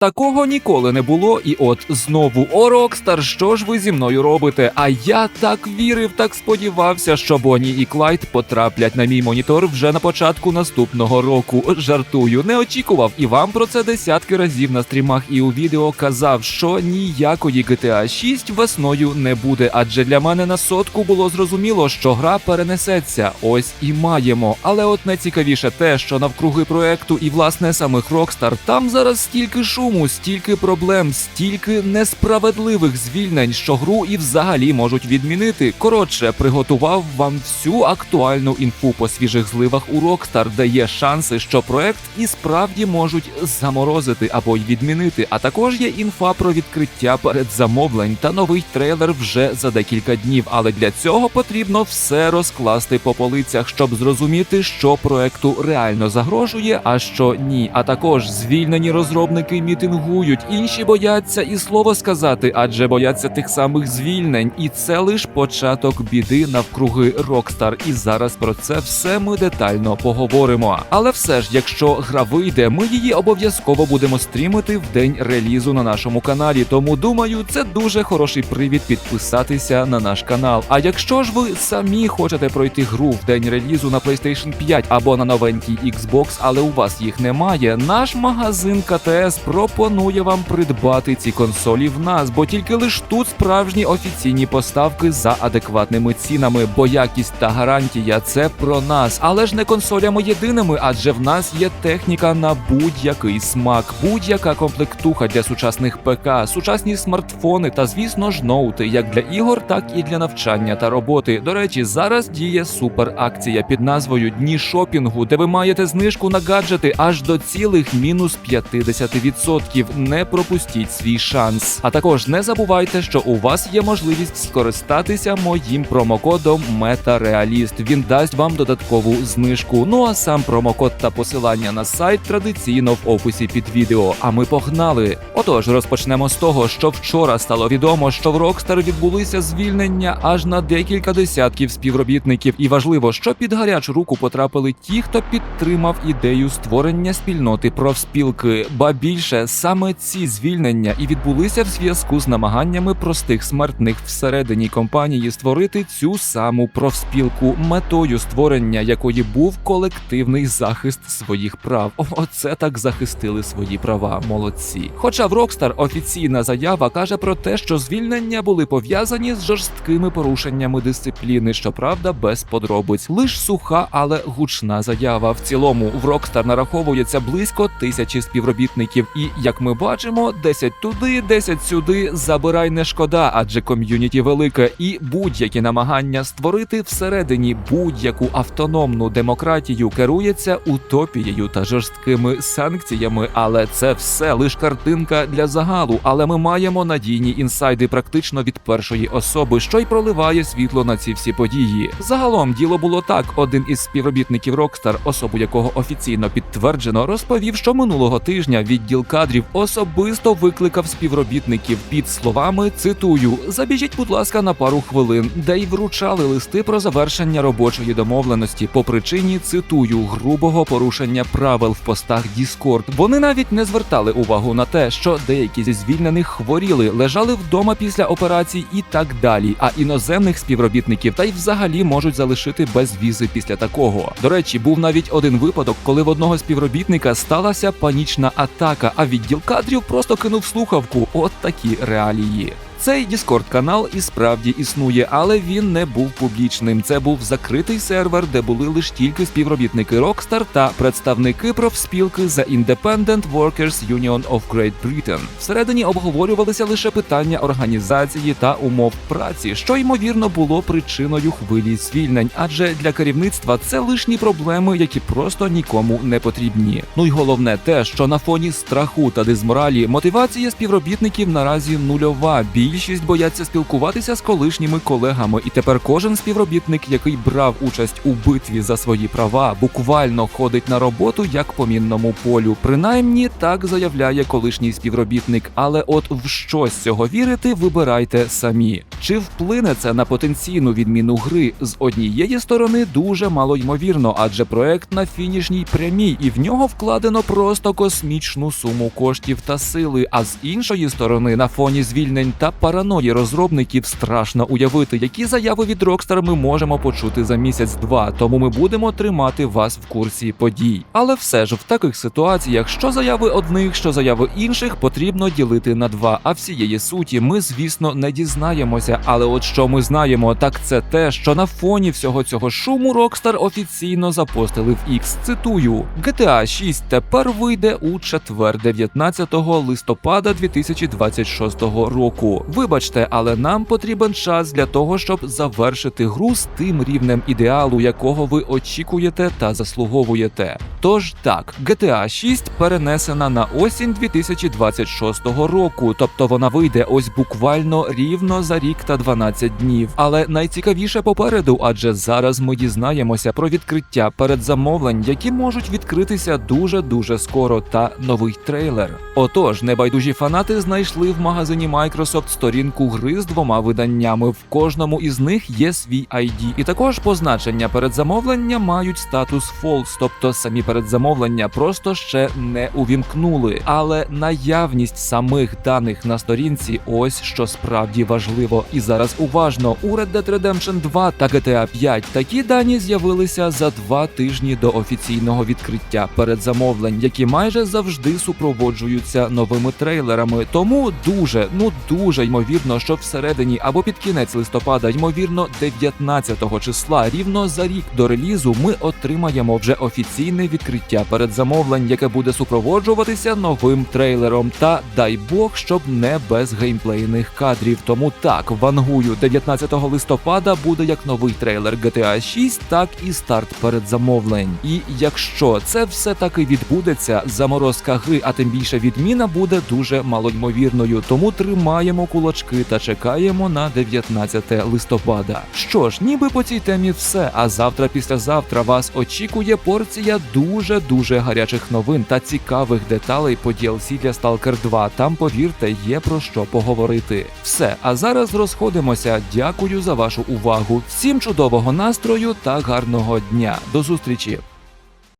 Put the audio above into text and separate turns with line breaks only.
Такого ніколи не було, і от знову о Рокстар, що ж ви зі мною робите? А я так вірив, так сподівався, що Бонні і Клайд потраплять на мій монітор вже на початку наступного року. Жартую, не очікував і вам про це десятки разів на стрімах і у відео казав, що ніякої GTA 6 весною не буде, адже для мене на сотку було зрозуміло, що гра перенесеться. Ось і маємо. Але от найцікавіше те, що навкруги проекту і власне самих Rockstar, там зараз стільки шуму, стільки проблем, стільки несправедливих звільнень, що гру і взагалі можуть відмінити. Коротше, приготував вам всю актуальну інфу по свіжих зливах у Rockstar, де є шанси, що проект і справді можуть заморозити або й відмінити. А також є інфа про відкриття передзамовлень та новий трейлер вже за декілька днів. Але для цього потрібно все розкласти по полицях, щоб зрозуміти, що проекту реально загрожує, а що ні. А також звільнені розробники мітингують, інші бояться і слово сказати, адже бояться тих самих звільнень. І це лише початок біди навкруги Rockstar. І зараз про це все ми детально поговоримо. Але все ж, якщо гра вийде, ми її обов'язково будемо стрімити в день релізу на нашому каналі. Тому думаю, це дуже хороший привід підписатися на наш канал. А якщо ж ви самі хочете пройти гру в день релізу на PlayStation 5 або на новенький Xbox, але у вас їх немає, наш магазин КТС пропонує вам придбати ці консолі в нас, бо тільки лиш тут справжні офіційні поставки за адекватними цінами, бо якість та гарантія це про нас, але ж не консолями єдиними, адже в нас є техніка на будь-який смак, будь-яка комплектуха для сучасних ПК, сучасні смартфони та, звісно ж, ноути, як для ігор, так і для навчання та роботи. До речі, зараз діє супер акція під назвою Дні шопінгу, де ви маєте знижку на гаджети аж до цілих мінус 50%. Не пропустіть свій шанс. А також не забувайте, що у вас є можливість скористатися моїм промокодом MetaRealist. Він дасть вам додаткову знижку. Ну а сам промокод та посилання на сайт традиційно в описі під відео. А ми погнали. Отож, розпочнемо з того, що вчора стало відомо, що в Rockstar відбулися звільнення аж на декілька десятків співробітників. І важливо, що під гарячу руку потрапили ті, хто підтримав ідею створення спільноти профспілки. Ба більше саме ці звільнення і відбулися в зв'язку з намаганнями простих смертних всередині компанії створити цю саму профспілку, метою створення якої був колективний захист своїх прав. Оце так захистили свої права. Молодці. Хоча в Rockstar офіційна заява каже про те, що звільнення були пов'язані з жорсткими порушеннями дисципліни, щоправда, без подробиць. Лиш суха, але гучна заява. В цілому в Rockstar нараховується близько тисячі співробітників, і як ми бачимо, 10 туди, 10 сюди. Забирай не шкода, адже ком'юніті велике, і будь-які намагання створити всередині будь-яку автономну демократію керується утопією та жорсткими санкціями. Але це все лиш картинка для загалу. Але ми маємо надійні інсайди практично від першої особи, що й проливає світло на ці всі події. Загалом діло було так: один із співробітників Rockstar, особу якого офіційно підтверджено, розповів, що минулого тижня відділ кадрів особисто викликав співробітників під словами цитую: забіжіть, будь ласка, на пару хвилин, де й вручали листи про завершення робочої домовленості по причині цитую грубого порушення правил в постах Discord. Вони навіть не звертали увагу на те, що деякі зі звільнених хворіли, лежали вдома після операцій і так далі. А іноземних співробітників та й взагалі можуть залишити без візи після такого. До речі, був навіть один випадок, коли в одного співробітника сталася панічна атака, а відділ кадрів просто кинув слухавку. От такі реалії. Цей Discord канал і справді існує, але він не був публічним. Це був закритий сервер, де були лише тільки співробітники Rockstar та представники профспілки The Independent Workers Union of Great Britain. Всередині обговорювалися лише питання організації та умов праці, що ймовірно було причиною хвилі звільнень, адже для керівництва це лишні проблеми, які просто нікому не потрібні. Ну й головне те, що на фоні страху та дизморалі мотивація співробітників наразі нульова. Бій більшість бояться спілкуватися з колишніми колегами, і тепер кожен співробітник, який брав участь у битві за свої права, буквально ходить на роботу як по мінному полю. Принаймні так заявляє колишній співробітник. Але от в що з цього вірити, вибирайте самі. Чи вплине це на потенційну відміну гри з однієї сторони дуже мало ймовірно, адже проект на фінішній прямій, і в нього вкладено просто космічну суму коштів та сили. А з іншої сторони, на фоні звільнень та параної розробників страшно уявити, які заяви від Rockstar ми можемо почути за місяць-два. Тому ми будемо тримати вас в курсі подій. Але все ж в таких ситуаціях, що заяви одних, що заяви інших, потрібно ділити на два. А всієї суті ми, звісно, не дізнаємося. Але от що ми знаємо, так це те, що на фоні всього цього шуму Rockstar офіційно запостили в X. Цитую: GTA 6 тепер вийде у четвер, 19 листопада 2026 року. Вибачте, але нам потрібен час для того, щоб завершити гру з тим рівнем ідеалу, якого ви очікуєте та заслуговуєте. Тож так, GTA 6 перенесена на осінь 2026 року, тобто вона вийде ось буквально рівно за рік та 12 днів. Але найцікавіше попереду, адже зараз ми дізнаємося про відкриття передзамовлень, які можуть відкритися дуже дуже скоро, та новий трейлер. Отож, небайдужі фанати знайшли в магазині Microsoft сторінку гри з двома виданнями. В кожному із них є свій ID. І також позначення передзамовлення мають статус false, тобто самі передзамовлення просто ще не увімкнули. Але наявність самих даних на сторінці ось що справді важливо. І зараз уважно у Red Dead Redemption 2 та GTA 5 такі дані з'явилися за два тижні до офіційного відкриття передзамовлень, які майже завжди супроводжуються новими трейлерами. Тому дуже, ну дуже ймовірно, що всередині або під кінець листопада, ймовірно, 19 числа, рівно за рік до релізу, ми отримаємо вже офіційне відкриття передзамовлень, яке буде супроводжуватися новим трейлером. Та дай Бог, щоб не без геймплейних кадрів. Тому так вангую 19 листопада буде як новий трейлер GTA 6, так і старт передзамовлень. І якщо це все таки відбудеться, заморозка гри, а тим більше відміна буде дуже малоймовірною. Тому тримаємо кулачки та чекаємо на 19 листопада. Що ж, ніби по цій темі все. А завтра, післязавтра вас очікує порція дуже дуже гарячих новин та цікавих деталей по DLC для Stalker 2. Там, повірте, є про що поговорити. Все, а зараз розходимося. Дякую за вашу увагу. Всім чудового настрою та гарного дня. До зустрічі!